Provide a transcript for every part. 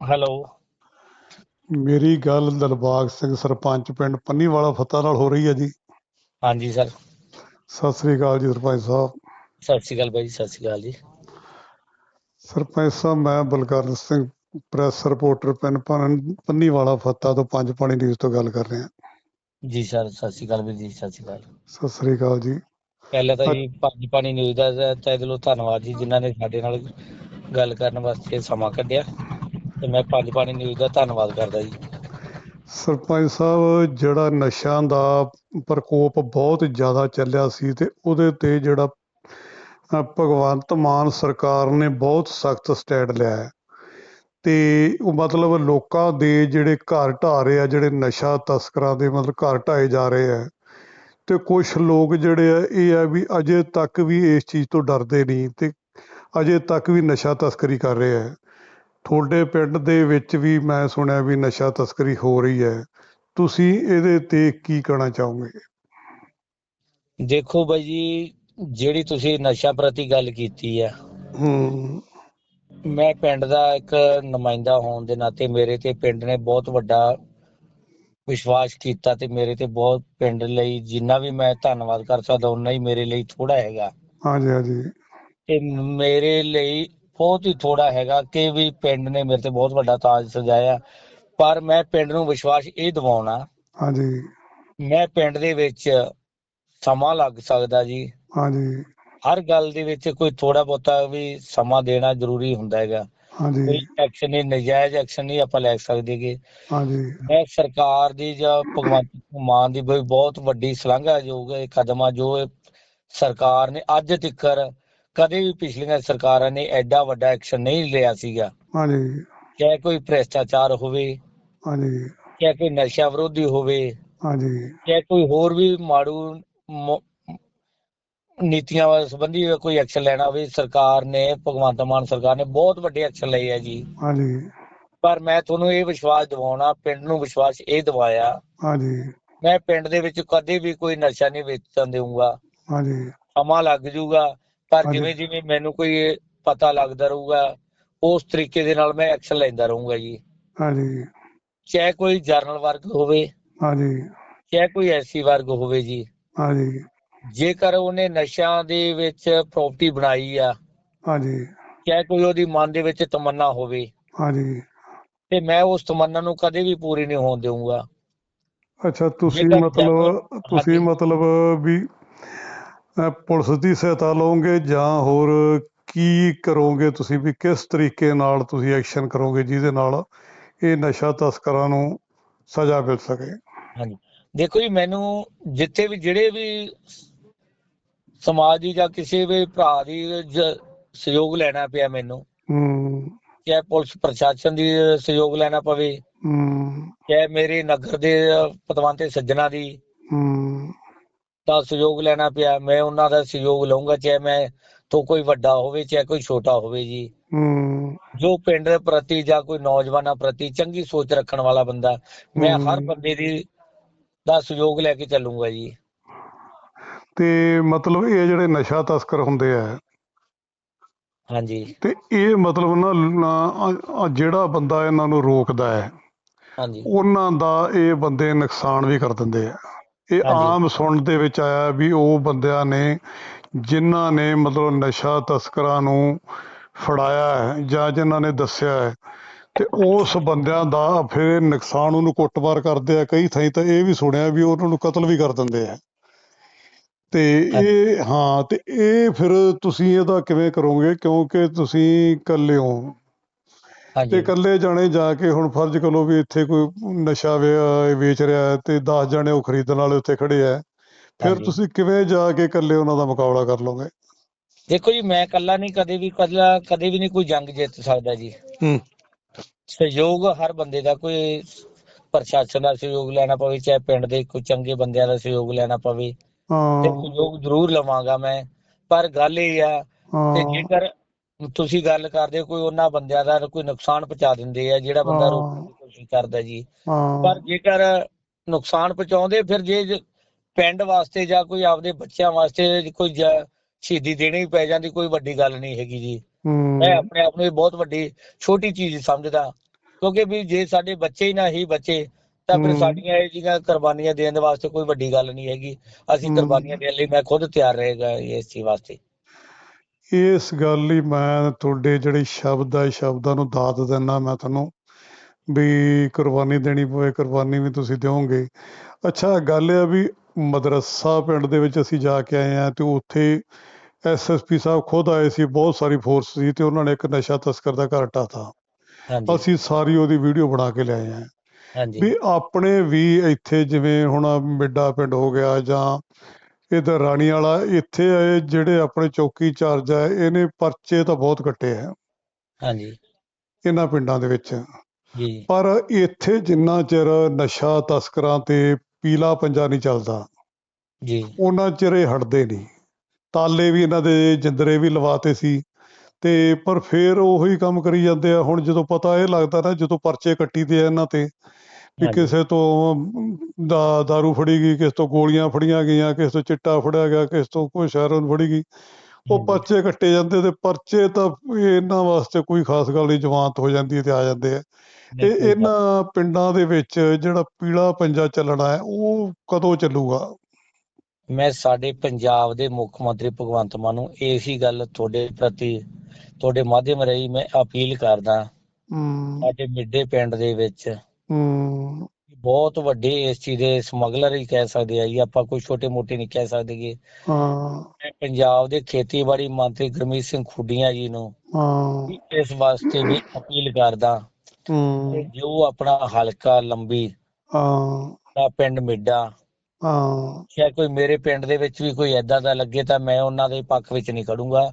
Hello. ਮੇਰੀ ਗੱਲ ਦਿਲਬਾਗ ਸਿੰਘ ਸਰਪੰਚ ਪਿੰਡ ਪੰਨੀਵਾਲਾ ਫੱਤਾ ਨਾਲ ਹੋ ਰਹੀ ਹੈ ਜੀ। ਹਾਂਜੀ ਸਰ। ਸਤਿ ਸ੍ਰੀ ਅਕਾਲ ਜੀ ਸਰਪੰਚ ਸਾਹਿਬ। ਸਤਿ ਸ਼੍ਰੀ ਅਕਾਲ ਬਾਈ ਜੀ ਸਤਿ ਸ਼੍ਰੀ ਅਕਾਲ ਜੀ। ਸਰਪੰਚ ਸਾਹਿਬ ਮੈਂ ਬਲਕਰਨ ਸਿੰਘ ਪ੍ਰੈਸ ਰਿਪੋਰਟਰ ਪਿੰਡ ਪੰਨ- ਪੰਨੀਵਾਲਾ ਫੱਤਾ ਤੋਂ ਪੰਜ ਪਾਣੀ ਨਿਊਜ਼ ਤੋਂ ਗੱਲ ਕਰ ਰਿਹਾ। ਜੀ ਸਰ ਸਤਿ ਸ਼੍ਰੀ ਅਕਾਲ ਵੀਰ ਜੀ ਸਤਿ ਸ਼੍ਰੀ ਅਕਾਲ। ਸਤਿ ਸ੍ਰੀ ਅਕਾਲ ਜੀ। ਪਹਿਲਾਂ ਤਾਂ ਜੀ ਪੰਜ ਪਾਣੀ ਨਿਊਜ਼ ਦਾ ਤਹਿ ਦਿਲੋਂ ਧੰਨਵਾਦ ਜੀ ਜਿਨ੍ਹਾਂ ਨੇ ਸਾਡੇ ਨਾਲ ਗੱਲ ਕਰਨ ਵਾਸਤੇ ਸਮਾਂ ਕੱਢਿਆ। ਤੇ ਮੈਂ ਪੰਜ ਪਾਣੀ ਨਿਊਜ਼ ਦਾ ਧੰਨਵਾਦ ਕਰਦਾ ਜੀ। ਸਰਪੰਚ ਸਾਹਿਬ, ਜਿਹੜਾ ਨਸ਼ਿਆਂ ਦਾ ਪ੍ਰਕੋਪ ਬਹੁਤ ਜ਼ਿਆਦਾ ਚੱਲਿਆ ਸੀ ਤੇ ਉਹਦੇ ਤੇ ਜਿਹੜਾ ਭਗਵੰਤ ਮਾਨ ਸਰਕਾਰ ਨੇ ਬਹੁਤ ਸਖਤ ਸਟੈਂਡ ਲਿਆ ਹੈ। ਤੇ ਉਹ ਮਤਲਬ ਲੋਕਾਂ ਦੇ ਜਿਹੜੇ ਘਰ ਢਾਹ ਰਹੇ ਆ, ਜਿਹੜੇ ਨਸ਼ਾ ਤਸਕਰਾਂ ਦੇ ਮਤਲਬ ਘਰ ਢਾਏ ਜਾ ਰਹੇ ਆ, ਤੇ ਕੁਝ ਲੋਕ ਜਿਹੜੇ ਆ, ਇਹ ਆ ਵੀ ਅਜੇ ਤੱਕ ਵੀ ਇਸ ਚੀਜ਼ ਤੋਂ ਡਰਦੇ ਨਹੀਂ ਤੇ ਅਜੇ ਤੱਕ ਵੀ ਨਸ਼ਾ ਤਸਕਰੀ ਕਰ ਰਹੇ ਆ। ਤੁਹਾਡੇ ਪਿੰਡ ਦੇ ਵਿੱਚ ਵੀ ਮੈਂ ਸੁਣਿਆ ਵੀ ਨਸ਼ਾ ਤਸਕਰੀ ਹੋ ਰਹੀ ਹੈ। ਤੁਸੀਂ ਇਹਦੇ ਤੇ ਕੀ ਕਹਿਣਾ ਚਾਹੋਗੇ? ਦੇਖੋ ਬਾਈ ਜੀ ਜਿਹੜੀ ਤੁਸੀਂ ਨਸ਼ਾ ਪ੍ਰਤੀ ਗੱਲ ਕੀਤੀ ਹੈ ਹੂੰ। ਮੈਂ ਪਿੰਡ ਦਾ ਇੱਕ ਨੁਮਾਇੰਦਾ ਹੋਣ ਦੇ ਨਾਤੇ ਮੇਰੇ ਤੇ ਪਿੰਡ ਨੇ ਬਹੁਤ ਵੱਡਾ ਵਿਸ਼ਵਾਸ ਕੀਤਾ ਤੇ ਮੇਰੇ ਤੇ ਬਹੁਤ ਪਿੰਡ ਲਈ ਜਿੰਨਾ ਵੀ ਮੈਂ ਧੰਨਵਾਦ ਕਰ ਸਕਦਾ ਉਨਾ ਹੀ ਮੇਰੇ ਲਈ ਥੋੜਾ ਹੈਗਾ। ਹਾਂਜੀ ਹਾਂਜੀ। ਤੇ ਮੇਰੇ ਲਈ ਬਹੁਤ ਹੀ ਥੋੜਾ ਹੈਗਾ ਕਿ ਵੀ ਪਿੰਡ ਨੇ ਮੇਰੇ ਤੇ ਬਹੁਤ ਵੱਡਾ ਤਾਜ ਸਜਾਇਆ। ਪਰ ਮੈਂ ਪਿੰਡ ਨੂੰ ਵਿਸ਼ਵਾਸ ਇਹ ਦਿਵਾਉਣਾ ਹਾਂਜੀ। ਮੈਂ ਪਿੰਡ ਦੇ ਵਿੱਚ ਸਮਾਂ ਲੱਗ ਸਕਦਾ ਜੀ। ਹਾਂਜੀ। ਹਰ ਗੱਲ ਦੇ ਵਿੱਚ ਕੋਈ ਥੋੜਾ ਬਹੁਤਾ ਵੀ ਸਮਾਂ ਦੇਣਾ ਜ਼ਰੂਰੀ ਹੁੰਦਾ ਹੈਗਾ। ਹਾਂਜੀ। ਕੋਈ ਐਕਸ਼ਨ ਨਹੀਂ ਨਜਾਇਜ਼ ਐਕਸ਼ਨ ਨਹੀਂ ਆਪਾਂ ਲੈ ਸਕਦੇਗੇ ਹਾਂਜੀ। ਮੈਂ ਸਰਕਾਰ ਦੀ ਜਾਂ ਭਗਵੰਤ ਮਾਨ ਦੀ ਬਹੁਤ ਵੱਡੀ ਸ਼ਲਾਘਾਯੋਗ ਇਹ ਕਦਮ ਆ ਜੋ ਇਹ ਸਰਕਾਰ ਨੇ ਅੱਜ ਤੱਕ ਕਦੇ ਵੀ ਪਿਛਲੀਆਂ ਸਰਕਾਰਾਂ ਨੇ ਐਡਾ ਵੱਡਾ ਐਕਸ਼ਨ ਨਹੀਂ ਲਿਆ ਸੀਗਾ। ਹਾਂਜੀ। ਚਾਹੇ ਕੋਈ ਭ੍ਰਿਸ਼ਟਾਚਾਰ ਹੋਵੇ ਹਾਂਜੀ। ਚਾਹੇ ਕੋਈ ਨਸ਼ਾ ਵਿਰੋਧੀ ਹੋਵੇ ਹਾਂਜੀ। ਚਾਹੇ ਕੋਈ ਹੋਰ ਵੀ ਮਾੜੂ ਮ- ਨੀਤੀਆਂ ਵਾਲੇ ਸੰਬੰਧੀ ਕੋਈ ਐਕਸ਼ਨ ਲੈਣਾ ਹੋਵੇ ਸਰਕਾਰ ਨੇ ਭਗਵੰਤ ਮਾਨ ਸਰਕਾਰ ਨੇ ਬਹੁਤ ਵੱਡੇ ਐਕਸ਼ਨ ਲਏ ਆ ਜੀ। ਹਾਂਜੀ। ਪਰ ਮੈਂ ਤੁਹਾਨੂੰ ਇਹ ਵਿਸ਼ਵਾਸ ਦਿਵਾਉਣਾ ਪਿੰਡ ਨੂੰ ਵਿਸ਼ਵਾਸ ਇਹ ਦਿਵਾਇਆ ਹਾਂਜੀ। ਮੈਂ ਪਿੰਡ ਦੇ ਵਿੱਚ ਕਦੇ ਵੀ ਕੋਈ ਨਸ਼ਾ ਨਹੀਂ ਵੇਚਣ ਦੇਊਂਗਾ। ਹਾਂਜੀ। ਸਮਾਂ ਲੱਗ ਜਾਊਗਾ ਪਰ। ਜਿਵੇਂ ਜਿਵੇਂ ਮੈਨੂੰ ਕੋਈ ਪਤਾ ਲੱਗਦਾ ਰਹੂਗਾ ਉਸ ਤਰੀਕੇ ਦੇ ਨਾਲ ਮੈਂ ਐਕਸ਼ਨ ਲੈਂਦਾ ਰਹੂੰਗਾ ਜੀ। ਹਾਂਜੀ। ਚਾਹੇ ਕੋਈ ਜਰਨਲ ਵਰਗ ਹੋਵੇ ਹਾਂਜੀ। ਚਾਹੇ ਕੋਈ ਐਸੀ ਵਰਗ ਹੋਵੇ ਜੀ। ਹਾਂਜੀ। ਜੇਕਰ ਉਹਨੇ ਨਸ਼ਿਆਂ ਦੇ ਵਿੱਚ ਪ੍ਰਾਪਰਟੀ ਬਣਾਈ ਆ ਹਾਂਜੀ। ਚਾਹੇ ਕੋਈ ਉਹਦੀ ਮਨ ਦੇ ਵਿੱਚ ਤਮੰਨਾ ਹੋਵੇ ਹਾਂਜੀ। ਤੇ ਮੈਂ ਉਸ ਤਮੰਨਾ ਨੂੰ ਕਦੇ ਵੀ ਪੂਰੀ ਨਹੀਂ ਹੋਣ ਦੇਊਂਗਾ। ਅੱਛਾ ਤੁਸੀਂ ਮਤਲਬ ਤੁਸੀਂ। ਮਤਲਬ ਵੀ ਪੁਲਿਸ ਦੀ ਸਹਾਇਤਾ ਲਓਗੇ ਜਾਂ ਹੋਰ ਕੀ ਕਰੋਗੇ ਤੁਸੀਂ ਵੀ ਕਿਸ ਤਰੀਕੇ ਨਾਲ ਤੁਸੀਂ ਐਕਸ਼ਨ ਕਰੋਗੇ ਜਿਹਦੇ ਨਾਲ ਇਹ ਨਸ਼ਾ ਤਸਕਰਾਂ ਨੂੰ ਸਜ਼ਾ ਮਿਲ ਸਕੇ? ਹਾਂਜੀ। ਦੇਖੋ ਜੀ ਮੈਨੂੰ ਜਿੱਥੇ ਵੀ ਜਿਹੜੇ ਵੀ ਸਮਾਜ ਦੀ ਜਾਂ ਕਿਸੇ ਵੀ ਭਰਾ ਦੀ ਸਹਿਯੋਗ ਲੈਣਾ ਪਿਆ ਮੈਨੂੰ ਹੂੰ। ਚਾਹੇ ਪੁਲਿਸ ਪ੍ਰਸ਼ਾਸਨ ਦੀ ਸਹਿਯੋਗ ਲੈਣਾ ਪਵੇ ਹੂੰ। ਚਾਹੇ ਮੇਰੇ ਨਗਰ ਦੇ ਪਤਵੰਤੇ ਸੱਜਣਾ ਦੀ ਹੂੰ। ਦਾ ਸਹਿਯੋਗ ਲੈਣਾ ਪਿਆ ਮੈਂ ਉਹਨਾਂ ਦਾ ਸਹਿਯੋਗ ਲਵਾਂਗਾ ਚਾਹੇ ਮੈਂ ਤੋਂ ਕੋਈ ਵੱਡਾ ਹੋਵੇ ਚਾਹੇ ਕੋਈ ਛੋਟਾ ਹੋਵੇ ਜੀ। ਹੂੰ। ਜੋ ਪਿੰਡ ਦੇ ਪ੍ਰਤੀ ਜਾਂ ਕੋਈ ਨੌਜਵਾਨਾਂ ਪ੍ਰਤੀ ਚੰਗੀ ਸੋਚ ਰੱਖਣ ਵਾਲਾ ਬੰਦਾ ਮੈਂ ਹਰ। ਬੰਦੇ ਦੀ ਦਾ ਸਹਿਯੋਗ ਲੈ ਕੇ ਚੱਲੂੰਗਾ ਜੀ। ਤੇ ਮਤਲਬ ਇਹ ਜਿਹੜੇ ਨਸ਼ਾ ਤਸਕਰ ਹੁੰਦੇ ਆ ਹਾਂਜੀ। ਤੇ ਇਹ ਮਤਲਬ ਨਾ ਜਿਹੜਾ ਬੰਦਾ ਇਹਨਾਂ ਨੂੰ ਰੋਕਦਾ ਹੈ ਹਾਂਜੀ। ਉਹਨਾਂ ਦਾ ਇਹ ਬੰਦੇ ਨੁਕਸਾਨ ਵੀ ਕਰ ਦਿੰਦੇ ਆ। ਇਹ। ਆਮ ਸੁਣਨ ਦੇ ਵਿੱਚ ਆਇਆ ਵੀ ਉਹ ਬੰਦਿਆਂ ਨੇ ਜਿਨ੍ਹਾਂ ਨੇ ਮਤਲਬ ਨਸ਼ਾ ਤਸਕਰਾਂ ਨੂੰ ਫੜਾਇਆ ਹੈ ਜਾਂ ਜਿਨ੍ਹਾਂ ਨੇ ਦੱਸਿਆ ਹੈ ਤੇ ਉਸ ਬੰਦਿਆਂ ਦਾ ਫਿਰ ਨੁਕਸਾਨ ਉਹਨੂੰ ਕੁੱਟਮਾਰ ਕਰਦੇ ਆ ਕਈ ਥਾਈਂ ਤਾਂ ਇਹ ਵੀ ਸੁਣਿਆ ਵੀ ਉਹਨਾਂ ਨੂੰ ਕਤਲ ਵੀ ਕਰ ਦਿੰਦੇ ਆ ਤੇ ਇਹ ਹਾਂ ਤੇ ਇਹ ਫਿਰ ਤੁਸੀਂ ਇਹਦਾ ਕਿਵੇਂ ਕਰੋਗੇ ਕਿਉਂਕਿ ਤੁਸੀਂ ਇਕੱਲੇ ਹੋ ਤੇ ਇਕੱਲੇ ਜਾਣੇ ਜਾ ਕੇ ਹੁਣ ਫਰਜ਼ ਕਰੋ ਵੀ ਇੱਥੇ ਕੋਈ ਨਸ਼ਾ ਵੇ- ਵੇਚ ਰਿਹਾ ਹੈ ਤੇ 10 ਜਾਣੇ ਉਹ ਖਰੀਦਣ ਵਾਲੇ ਉੱਥੇ ਖੜੇ ਆ ਫਿਰ ਹਾਂਜੀ। ਤੁਸੀਂ ਕਿਵੇਂ ਜਾ ਕੇ ਇਕੱਲੇ ਉਹਨਾਂ ਦਾ ਮੁਕਾਬਲਾ ਕਰ ਲਓਗੇ? ਦੇਖੋ ਜੀ ਮੈਂ ਇਕੱਲਾ ਨਹੀਂ ਕਦੇ ਵੀ ਇਕੱਲਾ ਕਦੇ ਵੀ ਨਹੀਂ ਕੋਈ ਜੰਗ ਜਿੱਤ ਸਕਦਾ ਜੀ। ਹੂੰ। ਸਹਿਯੋਗ ਹਰ ਬੰਦੇ ਦਾ ਕੋਈ ਪ੍ਰਸ਼ਾਸਨ ਦਾ ਸਹਿਯੋਗ ਲੈਣਾ ਪਵੇ ਚਾਹੇ ਪਿੰਡ ਦੇ ਕੋਈ ਚੰਗੇ ਬੰਦਿਆਂ ਦਾ ਸਹਿਯੋਗ ਲੈਣਾ ਪਵੇ ਤੇ ਹਾਂ। ਸਹਿਯੋਗ ਜ਼ਰੂਰ ਲਵਾਂਗਾ ਮੈਂ। ਪਰ ਗੱਲ ਇਹ ਆ ਤੇ ਹਾਂ। ਜੇਕਰ ਤੁਸੀਂ ਗੱਲ ਕਰਦੇ ਕੋਈ ਉਹਨਾਂ ਬੰਦਿਆਂ ਦਾ ਕੋਈ ਨੁਕਸਾਨ ਪਹੁੰਚਾ ਦਿੰਦੇ ਆ ਜਿਹੜਾ ਬੰਦਾ ਹਾਂ। ਰੋਕਣ ਦੀ ਕੋਸ਼ਿਸ਼ ਕਰਦਾ ਜੀ। ਹਾਂ। ਪਰ ਜੇਕਰ ਨੁਕਸਾਨ ਪਹੁੰਚਾਉਂਦੇ ਫਿਰ ਜੇ ਜ- ਪਿੰਡ ਵਾਸਤੇ ਜਾਂ ਕੋਈ ਆਪਦੇ ਬੱਚਿਆਂ ਵਾਸਤੇ ਕੋਈ ਜ- ਸ਼ਹੀਦੀ ਦੇਣੀ ਪੈ ਜਾਂਦੀ ਕੋਈ ਵੱਡੀ ਗੱਲ ਨਹੀਂ ਹੈਗੀ ਜੀ। ਮੈਂ ਹੂੰ ਆਪਣੇ ਆਪ ਨੂੰ ਇਹ ਬਹੁਤ ਵੱਡੀ ਛੋਟੀ ਚੀਜ਼ ਸਮਝਦਾ। ਕਿਉਂਕਿ ਵੀ ਜੇ ਸਾਡੇ ਬੱਚੇ ਹੀ ਨਾ ਹੀ ਬਚੇ ਤਾਂ ਫਿਰ ਹਮ। ਸਾਡੀਆਂ ਇਹ ਜਿਹੀਆਂ ਕੁਰਬਾਨੀਆਂ ਦੇਣ ਦੇ ਵਾਸਤੇ ਕੋਈ ਵੱਡੀ ਗੱਲ ਨਹੀਂ ਹੈਗੀ। ਅਸੀਂ ਹਮ। ਕੁਰਬਾਨੀਆਂ ਦੇਣ ਲਈ ਮੈਂ ਖੁਦ ਤਿਆਰ ਰਹੇਗਾ ਇਸ ਚੀਜ਼ ਵਾਸਤੇ। ਇਸ ਗੱਲ ਲਈ ਮੈਂ ਤੁਹਾਡੇ ਜਿਹੜੇ ਸ਼ਬਦ ਆ ਸ਼ਬਦਾਂ ਨੂੰ ਦਾਤ ਦਿੰਦਾ ਮੈਂ ਤੁਹਾਨੂੰ ਵੀ ਕੁਰਬਾਨੀ ਦੇਣੀ ਪਵੇ ਕੁਰਬਾਨੀ ਵੀ ਤੁਸੀਂ ਦਿਓਗੇ। ਅੱਛਾ ਗੱਲ ਇਹ ਆ ਵੀ ਮਦਰਸਾ ਪਿੰਡ ਦੇ ਵਿੱਚ ਅਸੀਂ ਜਾ ਕੇ ਆਏ ਆ ਤੇ ਉੱਥੇ ਐਸਐਸਪੀ ਸਾਹਿਬ ਖੁਦ ਆਏ ਸੀ ਬਹੁਤ ਸਾਰੀ ਫੋਰਸ ਸੀ ਤੇ ਉਹਨਾਂ ਨੇ ਇੱਕ ਨਸ਼ਾ ਤਸਕਰ ਦਾ ਘਰ ਹਾਂਜੀ। ਅਸੀਂ ਸਾਰੀ ਉਹਦੀ ਵੀਡੀਓ ਬਣਾ ਕੇ ਲਿਆਏ ਆ। ਹਾਂਜੀ। ਵੀ ਆਪਣੇ ਵੀ ਇੱਥੇ ਜਿਵੇਂ ਹੁਣ ਮਿੱਡਾ ਪਿੰਡ ਹੋ ਗਿਆ ਜਾਂ ਇਧਰ ਰਾਣੀ ਵਾਲਾ ਇੱਥੇ ਇਹ ਜਿਹੜੇ ਆਪਣੇ ਚੌਕੀ ਚਾਰਜ ਆ ਇਹਨੇ ਪਰਚੇ ਤਾਂ ਬਹੁਤ ਕੱਟੇ ਆ। ਹਾਂਜੀ। ਇਹਨਾਂ ਪਿੰਡਾਂ ਦੇ ਵਿੱਚ। ਜੀ। ਪਰ ਇੱਥੇ ਜਿੰਨਾ ਚਿਰ ਨਸ਼ਾ ਤਸਕਰਾਂ ਤੇ ਪੀਲਾ ਪੰਜਾ ਨਹੀਂ ਚੱਲਦਾ ਜੀ। ਉਹਨਾਂ ਚਿਰ ਇਹ ਹਟਦੇ ਨਹੀਂ। ਤਾਲੇ ਵੀ ਇਹਨਾਂ ਦੇ ਜਿੰਦਰੇ ਵੀ ਲਵਾਤੇ ਸੀ ਤੇ ਪਰ ਫਿਰ ਉਹੀ ਕੰਮ ਕਰੀ ਜਾਂਦੇ ਆ। ਹੁਣ ਜਦੋਂ ਪਤਾ ਇਹ ਲੱਗਦਾ ਨਾ ਜਦੋਂ ਪਰਚੇ ਕੱਟੀ ਦੇ ਆ ਇਹਨਾਂ ਤੇ ਵੀ ਹਾਂਜੀ। ਕਿਸੇ ਤੋਂ ਦਾ दारू ਫੜੀ ਗਈ ਕਿਸੇ ਤੋਂ ਗੋਲੀਆਂ ਫੜੀਆਂ ਗਈਆਂ ਕਿਸੇ ਤੋਂ ਚਿੱਟਾ ਫੜਿਆ ਗਿਆ ਕਿਸੇ ਤੋਂ ਕੋਈ ਸ਼ਹਿਰਨ ਫੜੀ ਗਈ ਉਹ। ਪਰਚੇ ਕੱਟੇ ਜਾਂਦੇ ਤੇ ਪਰਚੇ ਤਾਂ ਇਹਨਾਂ ਵਾਸਤੇ ਕੋਈ ਖਾਸ ਗੱਲ ਨਹੀਂ ਜਮਾਨਤ ਹੋ ਜਾਂਦੀ ਹੈ ਤੇ ਆ ਜਾਂਦੇ ਆ ਜੀ। ਇਹਨਾਂ ਪਿੰਡਾਂ ਦੇ ਵਿੱਚ ਜਿਹੜਾ ਪੀਲਾ ਪੰਜਾ ਚੱਲਣਾ ਹੈ ਉਹ ਕਦੋਂ ਚੱਲੂਗਾ ਮੈਂ ਸਾਡੇ ਪੰਜਾਬ ਦੇ ਮੁੱਖ ਮੰਤਰੀ ਭਗਵੰਤ ਮਾਨ ਨੂੰ ਇਸੀ ਗੱਲ ਤੁਹਾਡੇ ਪ੍ਰਤੀ ਤੁਹਾਡੇ ਮਾਧਿਅਮ ਰਾਹੀਂ ਮੈਂ ਅਪੀਲ ਕਰਦਾ ਹੂੰ ਸਾਡੇ ਮਿੱਡੇ ਪਿੰਡ ਦੇ ਵਿੱਚ ਹੂੰ। ਬਹੁਤ ਵੱਡੇ ਇਸ ਚੀਜ਼ ਦੇ ਸਮਗਲਰ ਹੀ ਕਹਿ ਸਕਦੇ ਆ ਜੀ ਆਪਾਂ ਕੋਈ ਛੋਟੇ ਮੋਟੇ ਨਹੀਂ ਕਹਿ ਸਕਦੇ ਗੇ। ਹਾਂ। ਪੰਜਾਬ ਦੇ ਖੇਤੀਬਾੜੀ ਮੰਤਰੀ ਗੁਰਮੀਤ ਸਿੰਘ ਖੁੱਡੀਆਂ ਜੀ ਨੂੰ ਹਾਂ। ਵੀ ਇਸ ਵਾਸਤੇ ਵੀ ਅਪੀਲ ਕਰਦਾ ਕਿ ਹੂੰ ਜੋ ਆਪਣਾ ਹਲਕਾ ਲੰਬੀ ਹਾਂ। ਦਾ ਪਿੰਡ ਮਿੱਡਾ ਹਾਂ। ਸ਼ਾਇਦ ਕੋਈ ਮੇਰੇ ਪਿੰਡ ਦੇ ਵਿੱਚ ਵੀ ਕੋਈ ਐਦਾਂ ਦਾ ਲੱਗੇ ਤਾਂ ਮੈਂ ਉਹਨਾਂ ਦੇ ਪੱਖ ਵਿੱਚ ਨਹੀਂ ਖੜੂੰਗਾ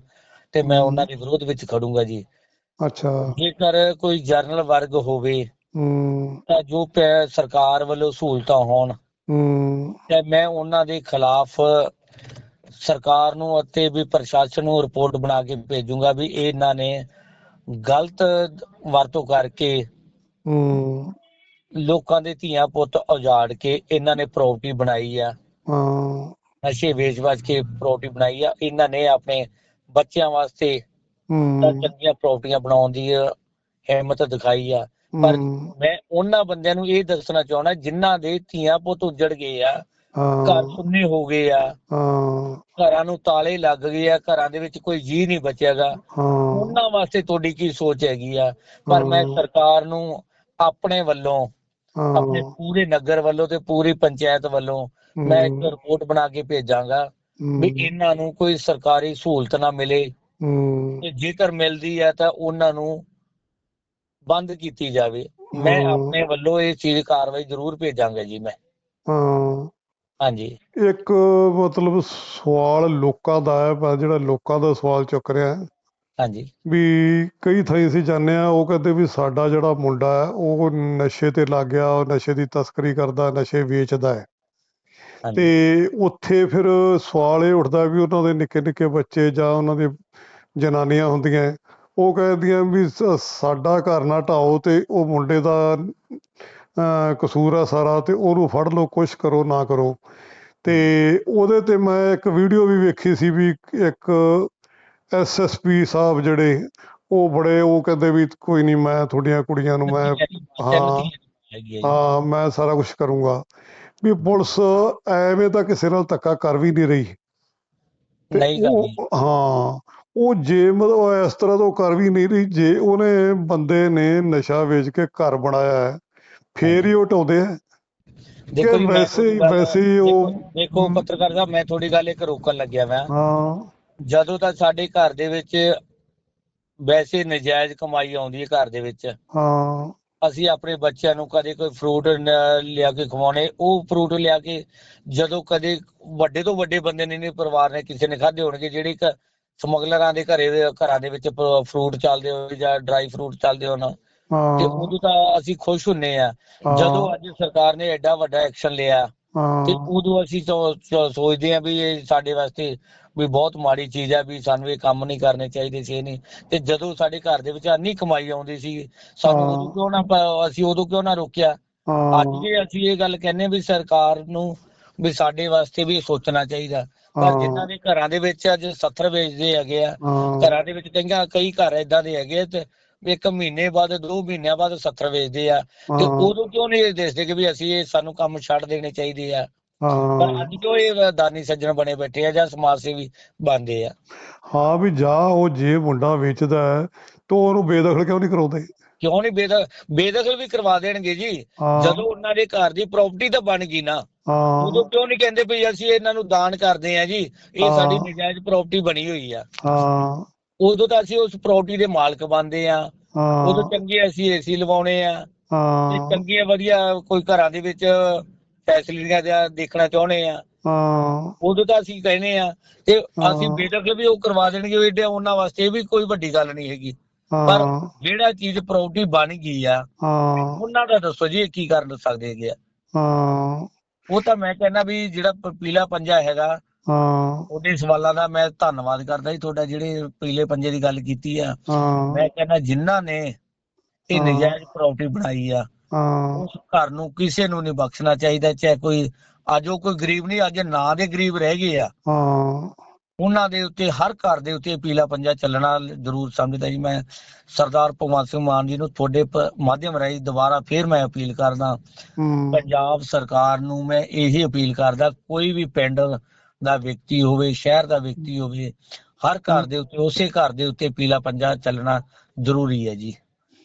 ਤੇ ਮੈਂ। ਉਹਨਾਂ ਦੇ ਵਿਰੋਧ ਵਿੱਚ ਖੜੂੰਗਾ ਜੀ। ਅੱਛਾ। ਜੇਕਰ ਕੋਈ ਜਰਨਲ ਵਰਗ ਹੋਵੇ ਹੂੰ। ਤਾਂ ਜੋ ਪੈ- ਸਰਕਾਰ ਵੱਲੋਂ ਸਹੂਲਤਾਂ ਹੋਣ। ਹੂੰ। ਤੇ ਮੈਂ ਉਹਨਾਂ ਦੇ ਖਿਲਾਫ ਸਰਕਾਰ ਨੂੰ ਅਤੇ ਵੀ ਪ੍ਰਸ਼ਾਸਨ ਨੂੰ ਰਿਪੋਰਟ ਬਣਾ ਕੇ ਭੇਜੂੰਗਾ ਵੀ ਇਹਨਾਂ ਨੇ ਗਲਤ ਵਰਤੋਂ ਕਰਕੇ ਹੂੰ। ਲੋਕਾਂ ਦੇ ਧੀਆਂ ਪੁੱਤ ਉਜਾੜ ਕੇ ਇਹਨਾਂ ਨੇ ਪ੍ਰਾਪਰਟੀ ਬਣਾਈ ਆ। ਹਾਂ। ਨਸ਼ੇ ਵੇਚ-ਵਾਚ ਕੇ ਪ੍ਰਾਪਰਟੀ ਬਣਾਈ ਆ। ਇਹਨਾਂ ਨੇ ਆਪਣੇ ਬੱਚਿਆਂ ਵਾਸਤੇ ਤਾਂ ਹੂੰ ਚੰਗੀਆਂ ਪ੍ਰਾਪਰਟੀਆਂ ਬਣਾਉਣ ਦੀ ਹਿੰਮਤ ਦਿਖਾਈ ਆ। ਪਰ ਮੈਂ ਉਹਨਾਂ ਬੰਦਿਆਂ ਨੂੰ ਇਹ ਦੱਸਣਾ ਚਾਹੁੰਦਾ ਜਿਨ੍ਹਾਂ ਦੇ ਧੀਆਂ ਪੁੱਤ ਉੱਜੜ ਗਏ ਆ ਘਰ ਸੁੰਨੇ ਹੋ ਗਏ ਆ ਘਰਾਂ ਨੂੰ ਤਾਲੇ ਲੱਗ ਗਏ ਆ ਘਰਾਂ ਦੇ ਵਿੱਚ ਕੋਈ ਜੀ ਨਹੀਂ ਬਚਿਆਗਾ। ਉਹਨਾਂ ਵਾਸਤੇ ਤੁਹਾਡੀ ਕੀ ਸੋਚ ਹੈਗੀ ਆ? ਪਰ ਮੈਂ। ਸਰਕਾਰ ਨੂੰ ਆਪਣੇ ਵੱਲੋਂ ਆਪਣੇ ਪੂਰੇ ਨਗਰ ਵੱਲੋਂ ਤੇ ਪੂਰੀ ਪੰਚਾਇਤ ਵੱਲੋਂ ਮੈਂ ਇੱਕ ਰਿਪੋਰਟ ਬਣਾ ਕੇ ਭੇਜਾਂਗਾ ਵੀ ਇਹਨਾਂ ਨੂੰ ਕੋਈ ਸਰਕਾਰੀ ਸਹੂਲਤ ਨਾ ਮਿਲੇ। ਤੇ ਜੇਕਰ ਮਿਲਦੀ ਹੈ ਤਾਂ ਉਹਨਾਂ ਨੂੰ ਬੰਦ ਕੀਤੀ ਜਾਵੇ ਮੈਂ। ਆਪਣੇ ਵੱਲੋਂ ਇਹ ਚੀਜ਼ ਕਾਰਵਾਈ ਜ਼ਰੂਰ ਭੇਜਾਂਗਾ ਜੀ ਮੈਂ। ਹਾਂ। ਹਾਂਜੀ। ਇੱਕ ਮਤਲਬ ਸਵਾਲ ਲੋਕਾਂ ਦਾ ਹੈ ਪਰ ਜਿਹੜਾ ਲੋਕਾਂ ਦਾ ਸਵਾਲ ਚੁੱਕ ਰਿਹਾ ਹੈ। ਹਾਂਜੀ। ਵੀ ਕਈ ਥਾਈਂ ਅਸੀਂ ਜਾਂਦੇ ਆ ਉਹ ਕਹਿੰਦੇ ਵੀ ਸਾਡਾ ਜਿਹੜਾ ਮੁੰਡਾ ਹੈ ਉਹ ਨਸ਼ੇ ਤੇ ਲੱਗ ਗਿਆ ਉਹ ਨਸ਼ੇ ਦੀ ਤਸਕਰੀ ਕਰਦਾ ਨਸ਼ੇ ਵੇਚਦਾ ਹੈ। ਤੇ ਉੱਥੇ ਫਿਰ ਸਵਾਲ ਇਹ ਉੱਠਦਾ ਵੀ ਉਹਨਾਂ ਦੇ ਨਿੱਕੇ ਨਿੱਕੇ ਬੱਚੇ ਜਾਂ ਉਹਨਾਂ ਦੇ ਜਨਾਨੀਆਂ ਹੁੰਦੀਆਂ ਉਹ ਕਹਿੰਦੀਆਂ ਵੀ ਸਾਡਾ ਘਰ ਨਾ ਢਾਓ ਤੇ ਉਹ ਮੁੰਡੇ ਦਾ ਕਸੂਰ ਆ ਸਾਰਾ ਤੇ ਉਹਨੂੰ ਫੜ ਲਓ ਕੁਛ ਕਰੋ ਨਾ ਕਰੋ। ਤੇ ਉਹਦੇ ਤੇ ਮੈਂ ਇੱਕ ਵੀਡੀਓ ਵੀ ਵੇਖੀ ਸੀ ਵੀ ਇੱਕ ਐਸਐਸਪੀ ਸਾਹਿਬ ਜਿਹੜੇ ਉਹ ਬੜੇ ਉਹ ਕਹਿੰਦੇ ਵੀ ਕੋਈ ਨਹੀਂ ਮੈਂ ਤੁਹਾਡੀਆਂ ਕੁੜੀਆਂ ਨੂੰ ਮੈਂ ਹਾਂ। ਹੈ ਮੈਂ ਸਾਰਾ ਕੁਝ ਕਰੂੰਗਾ। ਵੀ ਪੁਲਿਸ ਐਵੇਂ ਤਾਂ ਕਿਸੇ ਨਾਲ ਧੱਕਾ ਕਰ ਵੀ ਨਹੀਂ ਰਹੀ। ਨਹੀਂ ਕਰਦੀ। ਹਾਂ ਉਹ ਜੇ ਮਤਲਬ ਇਸ ਤਰ੍ਹਾਂ ਤੋਂ ਕਰ ਵੀ ਨਹੀਂ ਰਹੀ ਜੇ ਉਹਨੇ ਬੰਦੇ ਨੇ ਨਸ਼ਾ ਵੇਚ ਕੇ ਘਰ ਬਣਾਇਆ ਹੈ ਫੇਰ ਹੀ ਉਹ ਢਾਉਂਦੇ ਆ ਦੇਖੋ ਵੈਸੇ ਹੀ- ਵੈਸੇ ਹੀ ਉਹ- ਦੇਖੋ-। ਪੱਤਰਕਾਰ ਸਾਹਿਬ ਮੈਂ ਤੁਹਾਡੀ ਗੱਲ ਇੱਕ ਰੋਕਣ ਲੱਗਿਆ ਮੈਂ ਹਾਂ। ਜਦੋਂ ਤੱਕ ਸਾਡੇ ਘਰ ਦੇ ਵਿੱਚ ਵੈਸੇ ਨਜਾਇਜ਼ ਕਮਾਈ ਆਉਂਦੀ ਹੈ ਘਰ ਦੇ ਵਿੱਚ ਹਾਂ। ਅਸੀਂ ਆਪਣੇ ਬੱਚਿਆਂ ਨੂੰ ਕਦੇ ਕੋਈ ਫਰੂਟ ਲਿਆ ਕੇ ਖਵਾਉਣੇ ਉਹ ਫਰੂਟ ਲਿਆ ਕੇ ਜਦੋਂ ਕਦੇ ਵੱਡੇ ਤੋਂ ਵੱਡੇ ਬੰਦੇ ਨੇ ਨਹੀਂ ਪਰਿਵਾਰ ਨੇ ਕਿਸੇ ਨੇ ਖਾਧੇ ਹੋਣਗੇ ਜਿਹੜੇ ਇੱਕ ਸਮਗਲਰਾਂ ਦੇ ਘਰੇ ਦੇ ਘਰਾਂ ਦੇ ਵਿੱਚ ਫਰੂਟ ਚੱਲਦੇ ਹੋਣ ਜਾਂ ਡਰਾਈ ਫਰੂਟ ਚੱਲਦੇ ਹੋਣ ਤੇ ਉਦੋਂ ਤਾਂ ਅਸੀਂ ਖੁਸ਼ ਹੁੰਨੇ ਆ। ਜਦੋਂ ਅੱਜ ਸਰਕਾਰ ਨੇ ਐਡਾ ਵੱਡਾ ਐਕਸ਼ਨ ਲਿਆ ਤੇ ਉਦੋਂ ਅਸੀਂ ਸੋਚਦੇ ਆ ਵੀ ਇਹ ਸਾਡੇ ਵਾਸਤੇ ਵੀ ਬਹੁਤ ਮਾੜੀ ਚੀਜ਼ ਆ ਵੀ ਸਾਨੂੰ ਇਹ ਕੰਮ ਨਹੀਂ ਕਰਨੇ ਚਾਹੀਦੇ ਸੀ ਇਹ ਨਹੀਂ। ਤੇ ਜਦੋਂ ਸਾਡੇ ਘਰ ਦੇ ਵਿੱਚ ਇੰਨੀ ਕਮਾਈ ਆਉਂਦੀ ਸੀ ਸਾਨੂੰ। ਉਦੋਂ ਕਿਉਂ ਨਾ ਅਸੀਂ ਉਦੋਂ ਕਿਉਂ ਨਾ ਰੋਕਿਆ? ਅੱਜ ਵੀ ਅਸੀਂ ਇਹ ਗੱਲ ਕਹਿੰਨੇ ਵੀ ਸਰਕਾਰ ਨੂੰ ਵੀ ਸਾਡੇ ਵਾਸਤੇ ਵੀ ਸੋਚਣਾ ਚਾਹੀਦਾ। ਪਰ। ਜਿਨ੍ਹਾਂ ਦੇ ਘਰਾਂ ਦੇ ਵਿੱਚ ਅੱਜ 70 ਵੇਚਦੇ ਹੈਗੇ ਆ ਘਰਾਂ ਦੇ ਵਿੱਚ ਕਈਆਂ ਕਈ ਘਰ ਇਦਾਂ ਦੇ ਹੈਗੇ ਤੇ ਇੱਕ ਮਹੀਨੇ ਬਾਅਦ ਦੋ ਮਹੀਨਿਆਂ ਬਾਅਦ 70 ਵੇਚਦੇ ਆ। ਤੇ ਉਦੋਂ ਕਿਉਂ ਨਹੀਂ ਦੱਸਦੇ ਕਿ ਵੀ ਅਸੀਂ ਇਹ ਸਾਨੂੰ ਕੰਮ ਛੱਡ ਦੇਣੇ ਚਾਹੀਦੇ ਆ? ਪਰ ਅੱਜ ਕਿਉਂ ਇਹ ਦਾਨੀ ਸੱਜਣ ਬਣੇ ਬੈਠੇ ਆ ਜਾਂ ਸਮਾਜ ਸੇਵੀ ਬਣਦੇ ਆ? ਹਾਂ ਵੀ ਜਾ ਉਹ ਜੇ ਮੁੰਡਾ ਵੇਚਦਾ ਹੈ ਤਾਂ ਉਹਨੂੰ ਬੇਦਖਲ ਕਿਉਂ ਨਹੀਂ ਕਰਾਉਂਦੇ? ਕਿਉਂ ਨਹੀਂ ਬੇਦਖਲ ਬੇਦਖਲ ਵੀ ਕਰਵਾ ਦੇਣਗੇ ਜੀ। ਜਦੋਂ ਉਹਨਾਂ ਦੇ ਘਰ ਦੀ ਪ੍ਰਾਪਰਟੀ ਤਾਂ ਬਣ ਗਈ ਨਾ ਹਾਂ। ਉਦੋਂ ਕਿਉਂ ਨਹੀਂ ਕਹਿੰਦੇ ਵੀ ਅਸੀਂ ਇਹਨਾਂ ਨੂੰ ਦਾਨ ਕਰਦੇ ਆ ਜੀ? ਇਹ ਸਾਡੀ। ਨਜਾਇਜ਼ ਪ੍ਰਾਪਰਟੀ ਬਣੀ ਹੋਈ ਆ। ਹਾਂ। ਉਦੋਂ ਤਾਂ ਅਸੀਂ ਉਸ ਪ੍ਰਾਪਰਟੀ ਦੇ ਮਾਲਕ ਬਣਦੇ ਆ ਉਦੋਂ ਚੰਗੇ ਅਸੀਂ ਏਸੀ ਲਵਾਉਣੇ ਆ। ਹਾਂ। ਚੰਗੀਆਂ ਵਧੀਆ ਕੋਈ ਘਰਾਂ ਦੇ ਵਿੱਚ ਫੈਸਿਲਿਟੀਆਂ ਦਾ ਦੇਖਣਾ ਚਾਹੁੰਦੇ ਆ ਹਾਂ। ਉਦੋਂ ਤਾਂ ਅਸੀਂ ਕਹਿੰਦੇ ਆ ਤੇ ਅਸੀਂ। ਬੇਦਖਲ ਵੀ ਉਹ ਕਰਵਾ ਦੇਣਗੇ ਏਡੇ ਉਹਨਾਂ ਵਾਸਤੇ ਇਹ ਵੀ ਕੋਈ ਵੱਡੀ ਗੱਲ ਨਹੀਂ ਹੈਗੀ। ਪਰ ਜਿਹੜਾ ਚੀਜ਼ ਪ੍ਰਾਪਰਟੀ ਬਣ ਗਈ ਆ ਹਾਂ। ਉਹਨਾਂ ਦਾ ਦੱਸੋ ਜੀ ਇਹ ਕੀ ਕਰ ਸਕਦੇ ਹੈਗੇ ਆ? ਹਾਂ। ਉਹ ਤਾਂ ਮੈਂ ਕਹਿੰਦਾ ਵੀ ਜਿਹੜਾ ਪ- ਪੀਲਾ ਪੰਜਾ ਹੈਗਾ ਹਾਂ। ਉਹਦੇ ਸਵਾਲਾਂ ਦਾ ਮੈਂ ਧੰਨਵਾਦ ਕਰਦਾ ਜੀ ਤੁਹਾਡਾ ਜਿਹੜੇ ਪੀਲੇ ਪੰਜੇ ਦੀ ਗੱਲ ਕੀਤੀ ਆ। ਹਾਂ। ਮੈਂ ਕਹਿੰਦਾ ਜਿਨ੍ਹਾਂ ਨੇ ਇਹ ਹਾਂ। ਨਜਾਇਜ਼ ਪ੍ਰਾਪਰਟੀ ਬਣਾਈ ਆ ਹਾਂ। ਉਸ ਘਰ ਨੂੰ ਕਿਸੇ ਨੂੰ ਨਹੀਂ ਬਖਸ਼ਣਾ ਚਾਹੀਦਾ ਚਾਹੇ ਕੋਈ ਅੱਜ ਉਹ ਕੋਈ ਗਰੀਬ ਨਹੀਂ ਅੱਜ ਨਾਂ ਦੇ ਗਰੀਬ ਰਹਿ ਗਏ ਆ। ਹਾਂ। ਉਹਨਾਂ ਦੇ ਉੱਤੇ ਹਰ ਘਰ ਦੇ ਉੱਤੇ ਪੀਲਾ ਪੰਜਾ ਚੱਲਣਾ ਜ਼ਰੂਰ ਸਮਝਦਾ ਜੀ। ਮੈਂ ਸਰਦਾਰ ਭਗਵੰਤ ਸਿੰਘ ਮਾਨ ਜੀ ਨੂੰ ਤੁਹਾਡੇ ਮਾਧਿਅਮ ਰਾਹੀਂ ਦੁਬਾਰਾ ਫੇਰ ਮੈਂ ਅਪੀਲ ਕਰਦਾ। ਪੰਜਾਬ ਸਰਕਾਰ ਨੂੰ ਮੈਂ ਇਹੀ ਅਪੀਲ ਕਰਦਾ ਕੋਈ ਵੀ ਪਿੰਡ ਦਾ ਵਿਅਕਤੀ ਹੋਵੇ ਸ਼ਹਿਰ ਦਾ ਵਿਅਕਤੀ ਹੋਵੇ ਹਰ ਘਰ ਦੇ ਉੱਤੇ ਉਸੇ ਘਰ ਦੇ ਉੱਤੇ ਪੀਲਾ ਪੰਜਾ ਚੱਲਣਾ ਜ਼ਰੂਰੀ ਹੈ ਜੀ।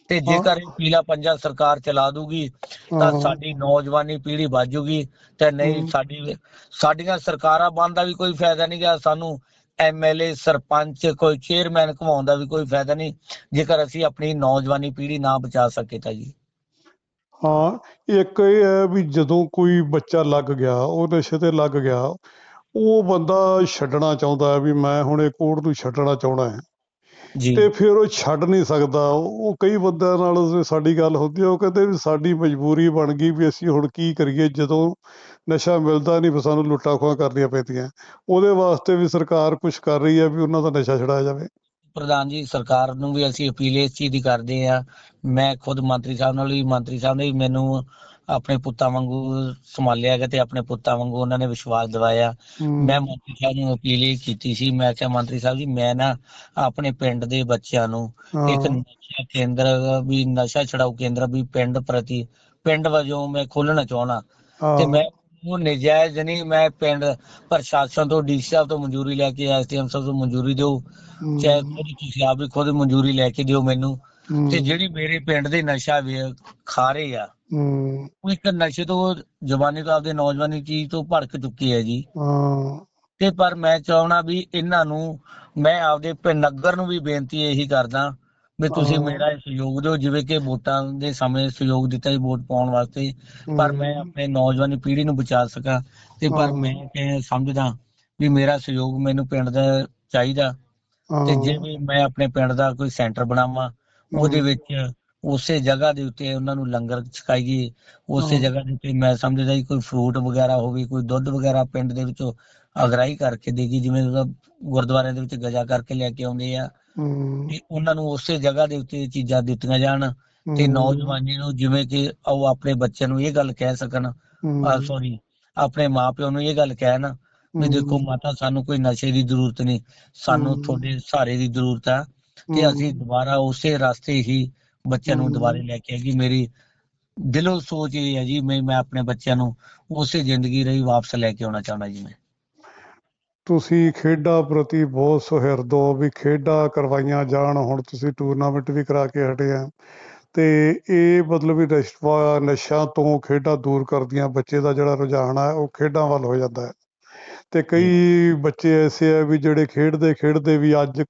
ਤੇ ਜੇਕਰ ਇਹ ਪੀਲਾ ਪੰਜਾ ਸਰਕਾਰ ਚਲਾ ਦੂਗੀ ਤਾਂ। ਸਾਡੀ ਨੌਜਵਾਨੀ ਪੀੜ੍ਹੀ ਬਾਜੂਗੀ ਤੇ ਨਹੀਂ। ਸਾਡੀ ਸਾਡੀਆਂ ਸਰਕਾਰਾਂ ਬਣਨ ਦਾ ਵੀ ਕੋਈ ਫਾਇਦਾ ਨਹੀਂ ਗਾ ਸਾਨੂੰ ਐਮਐਲਏ ਸਰਪੰਚ ਕੋਈ ਚੇਅਰਮੈਨ ਘਵਾਉਣ ਦਾ ਵੀ ਕੋਈ ਫਾਇਦਾ ਨਹੀਂ ਜੇਕਰ ਅਸੀਂ ਆਪਣੀ ਨੌਜਵਾਨੀ ਪੀੜ੍ਹੀ ਨਾ ਬਚਾ ਸਕੇ ਤਾਂ ਜੀ ਹਾਂ ਇੱਕ ਇਹ ਹੈ ਵੀ ਜਦੋਂ ਕੋਈ ਬੱਚਾ ਲੱਗ ਗਿਆ ਉਹ ਨਸ਼ੇ ਤੇ ਲੱਗ ਗਿਆ ਉਹ ਬੰਦਾ ਛੱਡਣਾ ਚਾਹੁੰਦਾ ਹੈ ਵੀ ਮੈਂ ਹੁਣ ਇਹ ਕੋੜ ਨੂੰ ਛੱਡਣਾ ਚਾਹੁੰਦਾ ਹੈ ਤੇ ਫਿਰ ਉਹ ਛੱਡ ਨਹੀਂ ਸਕਦਾ। ਉਹ ਕਈ ਬੰਦਿਆਂ ਨਾਲ ਸਾਡੀ ਗੱਲ ਹੁੰਦੀ ਹੈ ਉਹ ਕਹਿੰਦੇ ਵੀ ਸਾਡੀ ਮਜਬੂਰੀ ਬਣ ਗਈ ਵੀ ਅਸੀਂ ਹੁਣ ਕੀ ਕਰੀਏ ਜਦੋਂ ਨਸ਼ਾ ਮਿਲਦਾ ਨਹੀਂ ਵੀ ਸਾਨੂੰ ਲੁੱਟਾਂ ਖੋਹਾਂ ਕਰਨੀਆਂ ਪੈਂਦੀਆਂ। ਉਹਦੇ ਵਾਸਤੇ ਵੀ ਸਰਕਾਰ ਕੁਝ ਕਰ ਰਹੀ ਹੈ ਵੀ ਉਹਨਾਂ ਦਾ ਨਸ਼ਾ ਛਡਾਇਆ ਜਾਵੇ। ਪ੍ਰਧਾਨ ਜੀ ਸਰਕਾਰ ਨੂੰ ਵੀ ਅਸੀਂ ਅਪੀਲ ਇਸ ਚੀਜ਼ ਦੀ ਕਰਦੇ ਆ। ਮੈਂ ਖੁਦ ਮੰਤਰੀ ਸਾਹਿਬ ਨਾਲ ਵੀ ਮੰਤਰੀ ਸਾਹਿਬ ਨੇ ਵੀ ਮੈਨੂੰ ਆਪਣੇ ਪੁੱਤਾਂ ਵਾਂਗੂ ਸੰਭਾਲਿਆ ਗਿਆ ਤੇ ਆਪਣੇ ਪੁੱਤਾਂ ਵਾਂਗੂ ਉਹਨਾਂ ਨੇ ਵਿਸ਼ਵਾਸ ਦਿਵਾਇਆ। ਮੈਂ ਮੰਤਰੀ ਸਾਹਿਬ ਨੂੰ ਅਪੀਲ ਕੀਤੀ ਸੀ ਮੈਂ ਕਿਹਾ ਮੰਤਰੀ ਸਾਹਿਬ ਜੀ ਮੈਂ ਨਾ ਆਪਣੇ ਪਿੰਡ ਦੇ ਬੱਚਿਆਂ ਨੂੰ ਇੱਕ ਨਸ਼ਾ ਕੇਂਦਰ ਵੀ ਨਸ਼ਾ ਛਡਾਊ ਕੇਂਦਰ ਵੀ ਪਿੰਡ ਪ੍ਰਤੀ ਪਿੰਡ ਵਜੋਂ ਮੈਂ ਖੋਲਣਾ ਚਾਹਣਾ ਤੇ ਮੈਂ ਉਹ ਨਜਾਇਜ਼ ਨਹੀਂ ਮੈਂ ਪਿੰਡ ਪ੍ਰਸ਼ਾਸਨ ਤੋਂ ਡੀਸੀ ਸਾਹਿਬ ਤੋਂ ਮਨਜ਼ੂਰੀ ਲੈ ਕੇ ਐਸਡੀਐਮ ਸਾਹਿਬ ਤੋਂ ਮਨਜ਼ੂਰੀ ਦਿਓ। ਚਾਹੇ ਖੁਦ ਤੁਸੀਂ ਆਪ ਵੀ ਖੁਦ ਮਨਜ਼ੂਰੀ ਲੈ ਕੇ ਦਿਓ ਮੈਨੂੰ। ਤੇ ਜਿਹੜੀ ਮੇਰੇ ਪਿੰਡ ਦੇ ਨਸ਼ਾ ਵੇ- ਖਾ ਰਹੇ ਆ ਉਹ ਇੱਕ ਨਸ਼ੇ ਤੋਂ ਜਵਾਨੀ ਤੋਂ ਆਪਦੇ ਨੌਜਵਾਨੀ ਚੀਜ਼ ਤੋਂ ਭੜਕ ਚੁੱਕੇ ਆ ਜੀ। ਹਾਂ, ਤੇ ਪਰ ਮੈਂ ਚਾਹਣਾ ਵੀ ਇਹਨਾਂ ਨੂੰ ਮੈਂ ਆਪਦੇ ਪਿੰ- ਨਗਰ ਨੂੰ ਵੀ ਬੇਨਤੀ ਇਹੀ ਕਰਦਾ ਵੀ ਤੁਸੀਂ ਹਾਂ। ਮੇਰਾ ਸਹਿਯੋਗ ਦਿਓ ਜਿਵੇਂ ਕਿ ਵੋਟਾਂ ਦੇ ਸਮੇਂ ਸਹਿਯੋਗ ਦਿੱਤਾ ਸੀ ਵੋਟ ਪਾਉਣ ਵਾਸਤੇ। ਪਰ ਮੈਂ ਆਪਣੇ ਨੌਜਵਾਨੀ ਪੀੜ੍ਹੀ ਨੂੰ ਬਚਾ ਸਕਾਂ ਤੇ ਪਰ ਹਾਂ। ਮੈਂ ਸਮਝਦਾ ਵੀ ਮੇਰਾ ਸਹਿਯੋਗ ਮੈਨੂੰ ਪਿੰਡ ਦਾ ਚਾਹੀਦਾ। ਤੇ ਹਾਂ, ਜੇ ਵੀ ਮੈਂ ਆਪਣੇ ਪਿੰਡ ਦਾ ਕੋਈ ਸੈਂਟਰ ਬਣਾਵਾਂ ਉਹਦੇ ਵਿੱਚ ਉਸੇ ਜਗ੍ਹਾ ਦੇ ਉੱਤੇ ਉਹਨਾਂ ਨੂੰ ਲੰਗਰ ਛਕਾਈਏ ਉਸੇ। ਜਗ੍ਹਾ ਦੇ ਉੱਤੇ ਮੈਂ ਸਮਝਦਾ ਜੀ ਕੋਈ ਫਰੂਟ ਵਗੈਰਾ ਹੋਵੇ ਕੋਈ ਦੁੱਧ ਵਗੈਰਾ ਪਿੰਡ ਦੇ ਵਿੱਚੋਂ ਅਗਰਾਈ ਕਰਕੇ ਦੇਗੀ ਜਿਵੇਂ ਉਹਦਾ ਗੁਰਦੁਆਰਿਆਂ ਦੇ ਵਿੱਚ ਗਜਾ ਕਰਕੇ ਲੈ ਕੇ ਆਉਂਦੇ ਆ। ਤੇ ਉਹਨਾਂ ਨੂੰ ਉਸੇ ਜਗ੍ਹਾ ਦੇ ਉੱਤੇ ਚੀਜ਼ਾਂ ਦਿੱਤੀਆਂ ਜਾਣ ਤੇ ਨੌਜਵਾਨੀ ਨੂੰ ਜਿਵੇਂ ਕਿ ਉਹ ਆਪਣੇ ਬੱਚਿਆਂ ਨੂੰ ਇਹ ਗੱਲ ਕਹਿ ਸਕਣ ਸੌਰੀ ਆਪਣੇ ਮਾਪਿਆਂ ਨੂੰ ਇਹ ਗੱਲ ਕਹਿਣ ਵੀ ਦੇਖੋ ਮਾਤਾ ਸਾਨੂੰ ਕੋਈ ਨਸ਼ੇ ਦੀ ਜ਼ਰੂਰਤ ਨਹੀਂ ਸਾਨੂੰ। ਤੁਹਾਡੇ ਸਹਾਰੇ ਦੀ ਜ਼ਰੂਰਤ ਆ। ਤੇ ਅਸੀਂ ਦੁਬਾਰਾ ਉਸੇ ਰਸਤੇ ਹੀ ਬੱਚਿਆਂ ਨੂੰ। ਦੁਬਾਰੇ ਲੈ ਕੇ ਆਏਗੀ ਮੇਰੀ ਦਿਲੋਂ ਸੋਚ ਇਹ ਹੈ ਜੀ ਮੈਂ ਮੈਂ ਆਪਣੇ ਬੱਚਿਆਂ ਨੂੰ ਉਸੇ ਜ਼ਿੰਦਗੀ ਰਹੀ ਵਾਪਸ ਲੈ ਕੇ ਆਉਣਾ ਚਾਹੁੰਦਾ ਜੀ ਮੈਂ। ਤੁਸੀਂ ਖੇਡਾਂ ਪ੍ਰਤੀ ਬਹੁਤ ਸੁਹਿਰਦ ਹੋ ਵੀ ਖੇਡਾਂ ਕਰਵਾਈਆਂ ਜਾਣ ਹੁਣ ਤੁਸੀਂ ਟੂਰਨਾਮੈਂਟ ਵੀ ਕਰਾ ਕੇ ਹਟੇ ਆ। ਤੇ ਇਹ ਮਤਲਬ ਵੀ ਨਸ਼ਾ ਨਸ਼ਾ ਤੋਂ ਖੇਡਾਂ ਦੂਰ ਕਰਦੀਆਂ ਬੱਚੇ ਦਾ ਜਿਹੜਾ ਰੁਝਾਨ ਆ ਉਹ ਖੇਡਾਂ ਵੱਲ ਹੋ ਜਾਂਦਾ ਹੈ। ਤੇ ਕਈ ਬੱਚੇ ਐਸੇ ਆ ਵੀ ਜਿਹੜੇ ਖੇਡਦੇ ਖੇਡਦੇ ਵੀ ਅੱਜ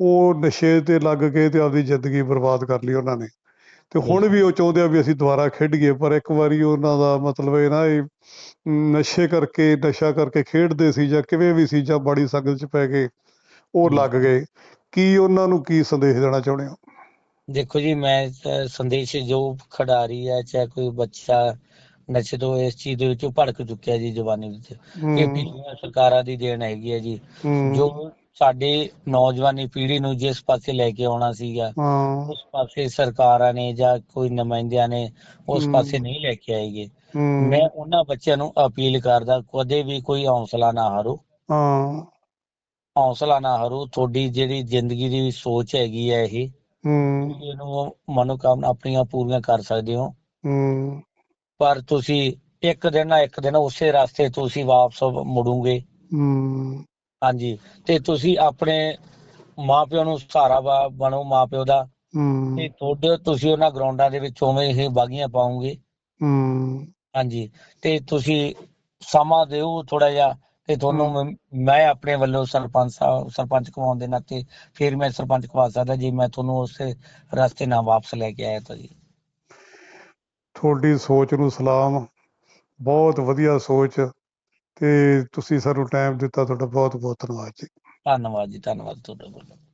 ਉਹ ਨਸ਼ੇ ਤੇ ਲੱਗ ਕੇ ਤੇ ਆਪਦੀ ਜ਼ਿੰਦਗੀ ਬਰਬਾਦ ਕਰ ਲਈ ਉਹਨਾਂ ਨੇ। ਤੇ ਹੁਣ ਵੀ ਉਹ ਚਾਹੁੰਦੇ ਆ ਵੀ ਅਸੀਂ ਦੁਬਾਰਾ ਖੇਡੀਏ ਪਰ ਇੱਕ ਵਾਰੀ ਉਹਨਾਂ ਦਾ ਮਤਲਬ ਇਹ ਨਾ ਇਹ ਨਸ਼ੇ ਕਰਕੇ ਨਸ਼ਾ ਕਰਕੇ ਖੇਡਦੇ ਸੀ ਜਾਂ ਕਿਵੇਂ ਵੀ ਸੀ ਜਾਂ ਬੜੀ ਸੰਗਤ ਚ ਪੈ ਗਏ ਉਹ। ਲੱਗ ਗਏ। ਕੀ ਉਹਨਾਂ ਨੂੰ ਕੀ ਸੰਦੇਸ਼ ਦੇਣਾ ਚਾਹੁੰਦੇ ਹੋ? ਦੇਖੋ ਜੀ ਮੈਂ ਸੰਦੇਸ਼ ਜੋ ਖਿਡਾਰੀ ਹੈ ਚਾਹੇ ਕੋਈ ਬੱਚਾ ਨਸ਼ੇ ਤੋਂ ਇਸ ਚੀਜ਼ ਦੇ ਵਿੱਚੋਂ ਭੜਕ ਚੁੱਕਿਆ ਜੀ ਜਵਾਨੀ ਵਿੱਚ। ਇਹ ਸਰਕਾਰਾਂ ਦੀ ਦੇਣ ਹੈਗੀ ਹੈ ਜੀ। ਜੋ ਸਾਡੇ ਨੌਜਵਾਨੀ ਪੀੜ੍ਹੀ ਨੂੰ ਜਿਸ ਪਾਸੇ ਲੈ ਕੇ ਆਉਣਾ ਸੀਗਾ ਹਾਂ। ਉਸ ਪਾਸੇ ਸਰਕਾਰਾਂ ਨੇ ਜਾਂ ਕੋਈ ਨੁਮਾਇੰਦਿਆਂ ਨੇ ਉਸ ਹਮ। ਪਾਸੇ ਨਹੀਂ ਲੈ ਕੇ ਆਏਗੇ। ਹਮ, ਮੈਂ ਉਹਨਾਂ ਬੱਚਿਆਂ ਨੂੰ ਅਪੀਲ ਕਰਦਾ ਕਦੇ ਵੀ ਕੋਈ ਹੌਸਲਾ ਨਾ ਹਾਰੋ। ਹਾਂ। ਹੌਸਲਾ ਨਾ ਹਾਰੋ ਤੁਹਾਡੀ ਜਿਹੜੀ ਜ਼ਿੰਦਗੀ ਦੀ ਸੋਚ ਹੈਗੀ ਹੈ ਇਹ ਇਹਨੂੰ ਮਨੋਕਾਮਨਾ ਆਪਣੀਆਂ ਪੂਰੀਆਂ ਕਰ ਸਕਦੇ ਹੋ। ਪਰ ਤੁਸੀਂ ਇੱਕ ਦਿਨ ਨਾ ਇੱਕ ਦਿਨ ਉਸੇ ਰਸਤੇ ਤੁਸੀਂ ਵਾਪਸ ਮੁੜੋਗੇ। ਹਾਂਜੀ। ਤੇ ਤੁਸੀਂ ਆਪਣੇ ਮਾਪਿਓ ਨੂੰ ਸਹਾਰਾ ਵਾ- ਬਣੋ ਮਾਪਿਓ ਦਾ। ਤੇ ਤੁਹਾਡੇ ਤੁਸੀਂ ਉਹਨਾਂ ਗਰਾਊਂਡਾਂ ਦੇ ਵਿੱਚ ਉਵੇਂ ਹੀ ਬਾਗੀਆਂ ਪਾਉਂਗੇ ਹੂੰ। ਹਾਂਜੀ। ਤੇ ਤੁਸੀਂ ਸਮਾਂ ਦਿਓ ਥੋੜਾ ਜਿਹਾ ਤੇ ਤੁਹਾਨੂੰ ਮੈਂ- ਮੈਂ ਆਪਣੇ ਵੱਲੋਂ ਸਰਪੰਚ ਸਾਹਿਬ ਸਰਪੰਚ ਕਮਾਉਣ ਦੇ ਨਾਤੇ ਫਿਰ ਮੈਂ ਸਰਪੰਚ ਕਵਾ ਸਕਦਾ ਜੇ ਮੈਂ ਤੁਹਾਨੂੰ ਉਸੇ ਰਸਤੇ ਨਾਲ ਵਾਪਸ ਲੈ ਕੇ ਆਇਆ ਤਾਂ ਜੀ। ਤੁਹਾਡੀ ਸੋਚ ਨੂੰ ਸਲਾਮ। ਬਹੁਤ ਵਧੀਆ ਸੋਚ। ਤੇ ਤੁਸੀਂ ਸਾਨੂੰ ਟਾਈਮ ਦਿੱਤਾ ਤੁਹਾਡਾ ਬਹੁਤ ਬਹੁਤ ਧੰਨਵਾਦ ਜੀ। ਧੰਨਵਾਦ ਜੀ, ਧੰਨਵਾਦ ਤੁਹਾਡਾ ਬਹੁਤ।